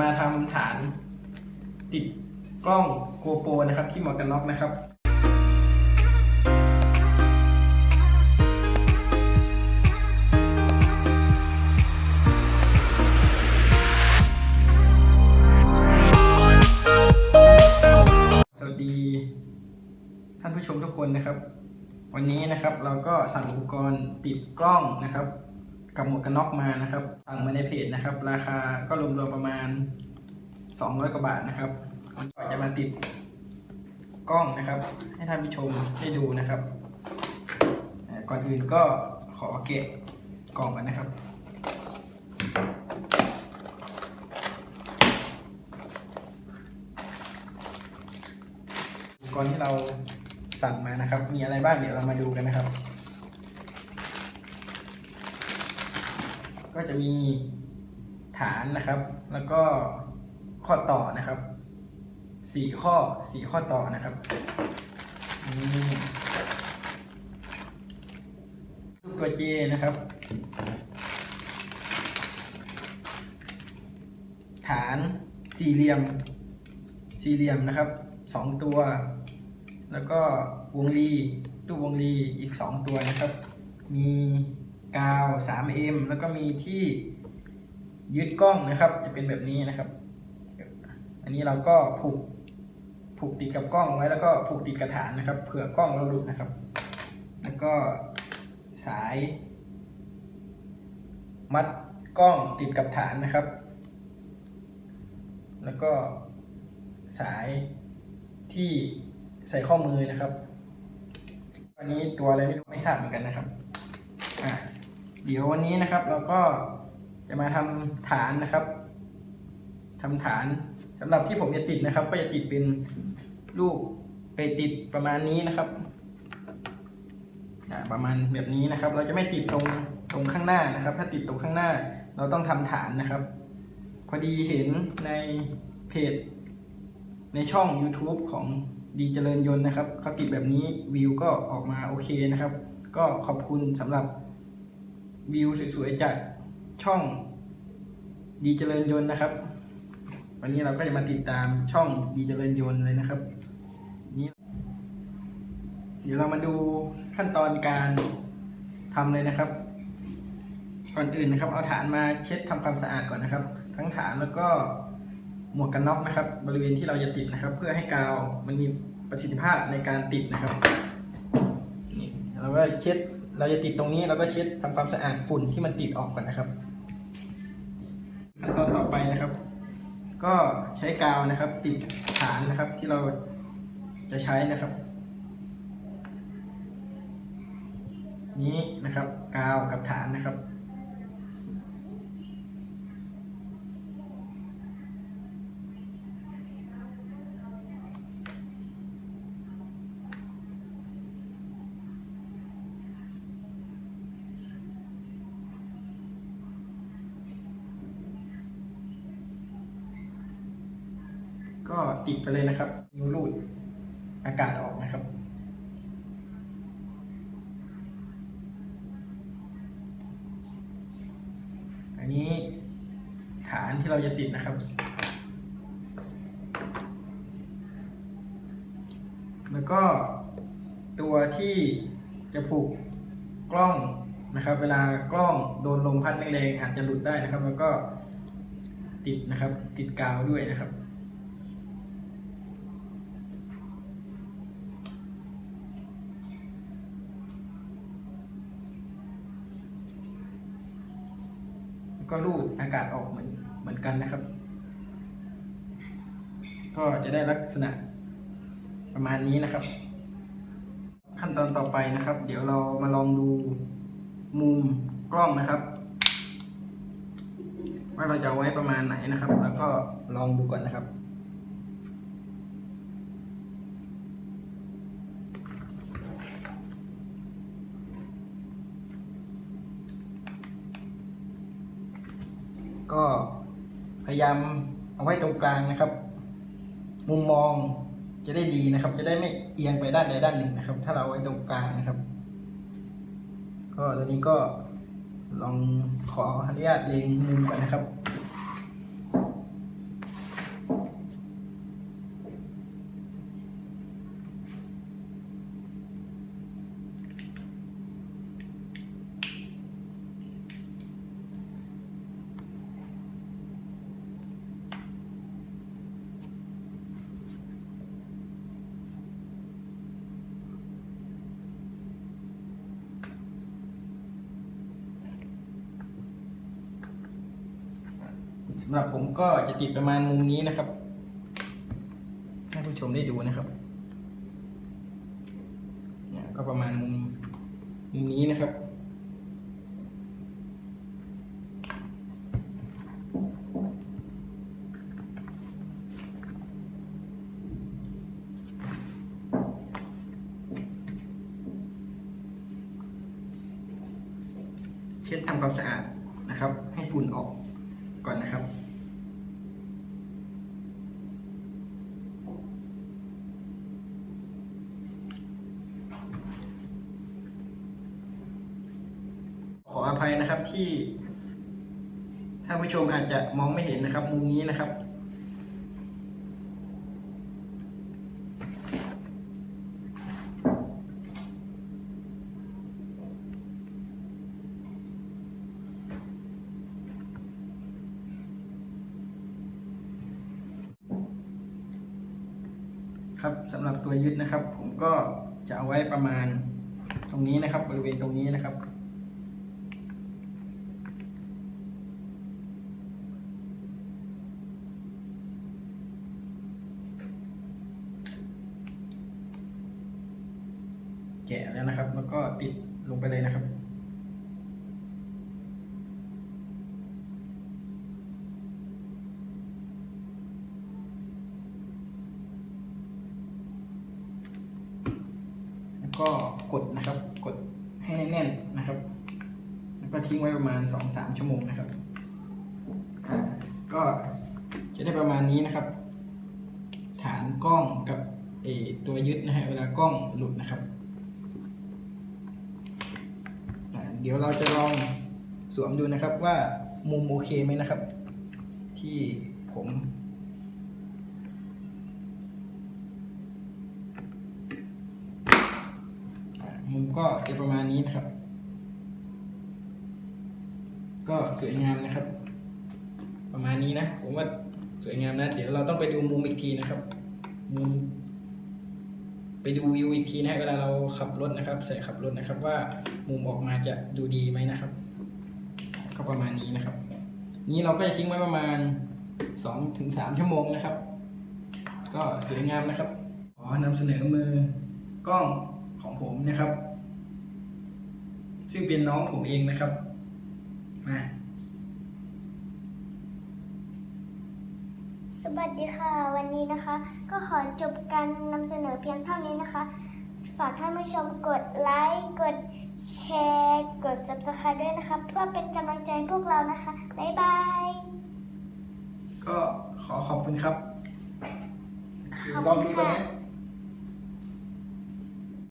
มาทำฐานติดกล้องโกโปรนะครับ ที่หมวกกันน็อกนะครับสวัสดีท่านผู้ชมทุกคนนะครับ วันนี้นะครับเราก็สั่งอุปกรณ์ติดกล้องนะครับ กับหมวกกันน็อกมานะครับสั่งมาในเพจนะครับ ราคาก็รวมๆประมาณ 200 กว่าบาทนะครับวันนี้ก็จะมาติดกล้องนะครับ ให้ท่านผู้ชมได้ดูนะครับ ก่อนอื่นก็ขอเก็บกล่องกันนะครับอุปกรณ์ที่เราสั่งมานะครับ มีอะไรบ้างเดี๋ยวเรามาดูกันนะครับ ก็จะมีฐานนะครับ แล้วก็ข้อต่อนะครับสี่ข้อสี่ข้อต่อนะครับนี่ลูกตัวเจนะครับ ฐานสี่เหลี่ยม สี่เหลี่ยมนะครับสองตัว แล้วก็วงรีตู้วงรีอีกสองตัวนะครับ มี กาว 3M แล้วก็มีที่ยึดกล้องนะครับ จะเป็นแบบนี้นะครับ อันนี้เราก็ผูกผูกติดกับกล้องไว้แล้วก็ผูกติดกระถานนะครับ เผื่อกล้องเราหลุดนะครับ แล้วก็สาย มัดกล้องติดกับฐานนะครับ แล้วก็สายที่ใส่ข้อมือนะครับวันนี้ตัวอะไรไม่รู้ไม่ทราบเหมือนกันนะครับ อะ เดี๋ยววันนี้นะครับเราก็จะมาทำฐานนะครับทำฐานสำหรับที่ผมจะติดนะครับ ก็จะติดเป็นลูกไปติดประมาณนี้นะครับประมาณแบบนี้นะครับ เราจะไม่ติดตรงตรงข้างหน้านะครับ ถ้าติดตรงข้างหน้า เราต้องทำฐานนะครับ พอดีเห็นในเพจ ในช่อง YouTube ของดีเจริญยนต์นะครับเขาติดแบบนี้วิวก็ออกมาโอเคนะครับ ก็ขอบคุณสำหรับ วิวสวยๆจากช่องดีเจริญยนต์นะครับ วันนี้เราก็จะมาติดตามช่องดีเจริญยนต์เลยนะครับนี่เดี๋ยวเรามาดูขั้นตอนการทำเลยนะครับ ก่อนอื่นนะครับ เอาฐานมาเช็ดทำความสะอาดก่อนนะครับ ทั้งฐานแล้วก็หมวกกันน็อกนะครับ บริเวณที่เราจะติดนะครับ เพื่อให้กาวมันมีประสิทธิภาพในการติดนะครับนี่เราก็เช็ด เราจะติดตรงนี้เราก็เช็ดทำความสะอาดฝุ่นที่มันติดออกก่อนนะครับขั้นตอนต่อไปนะครับ ก็ใช้กาวนะครับ ติดฐานนะครับที่เราจะใช้นะครับ นี้นะครับ กาวกับฐานนะครับ ก็ติดไปเลยนะครับ นิ้วรูดอากาศออกนะครับ อันนี้ฐานที่เราจะติดนะครับ แล้วก็ตัวที่จะผูกกล้องนะครับ เวลากล้องโดนลมพัดแรงๆอาจจะหลุดได้นะครับ แล้วก็ติดนะครับ ติดกาวด้วยนะครับ ก็รูดอากาศออกเหมือนเหมือนกันนะครับ ก็จะได้ลักษณะประมาณนี้นะครับ ขั้นตอนต่อไปนะครับ เดี๋ยวเรามาลองดูมุมกล้องนะครับ ว่าเราจะไว้ประมาณไหนนะครับ แล้วก็ลองดูก่อนนะครับ ก็พยายามเอาไว้ตรงกลางนะครับ มุมมองจะได้ดีนะครับ จะได้ไม่เอียงไปด้านใดด้านหนึ่งนะครับ ถ้าเราไว้ตรงกลางนะครับ ก็ตอนนี้ก็ลองขออนุญาตเล็งมุมก่อนนะครับำหรับผมก็จะติดประมาณมุมนี้นะครับ ให้ผู้ชมได้ดูนะครับเนี่ยก็ประมาณมุมมุมนี้นะครับเช็ดทำความสะอาดนะครับ ให้ฝุ่นออก ก่อนนะครับ ขออภัยนะครับที่ท่านผู้ชมอาจจะมองไม่เห็นนะครับมุมนี้นะครับ ครับสำหรับตัวยึดนะครับ ผมก็จะเอาไว้ประมาณตรงนี้นะครับ บริเวณตรงนี้นะครับ แกะแล้วนะครับ แล้วก็ติดลงไปเลยนะครับ แล้ว ก็กดนะครับ กดให้แน่นๆนะครับ แล้วก็ทิ้งไว้ประมาณ 2-3 ชั่วโมงนะครับอ่าก็จะได้ประมาณนี้นะครับ ฐานกล้องกับตัวยึดนะฮะเวลากล้องหลุดนะครับ เดี๋ยวเราจะลองสวมดูนะครับว่ามุมโอเคไหมนะครับ ที่ผม อ่ามุม ก็จะประมาณนี้นะครับ ก็สวยงามนะครับ ประมาณนี้นะ ผมว่าสวยงามนะ เดี๋ยวเราต้องไปดูมุมอีกทีนะครับ มุม ไปดูวิวอีกทีนะเวลาเราขับรถนะครับ ใส่ขับรถนะครับ ว่ามุมออกมาจะดูดีไหมนะครับ ก็ประมาณนี้นะครับ นี้เราก็จะทิ้งไว้ประมาณสองถึงสามชั่วโมงนะครับ ก็สวยงามนะครับขอนำเสนอมือกล้องของผมนะครับ ซึ่งเป็นน้องผมเองนะครับมาสวัสดีค่ะ วันนี้นะคะ ก็ขอจบการนำเสนอเพียงเท่านี้นะคะ ฝากท่านผู้ชมกดไลค์กดแชร์กด subscribe ด้วยนะคะ เพื่อเป็นกำลังใจให้พวกเรานะคะ บ๊ายบาย ก็ขอขอบคุณครับขอบลองคุดูณกันค่ะนะ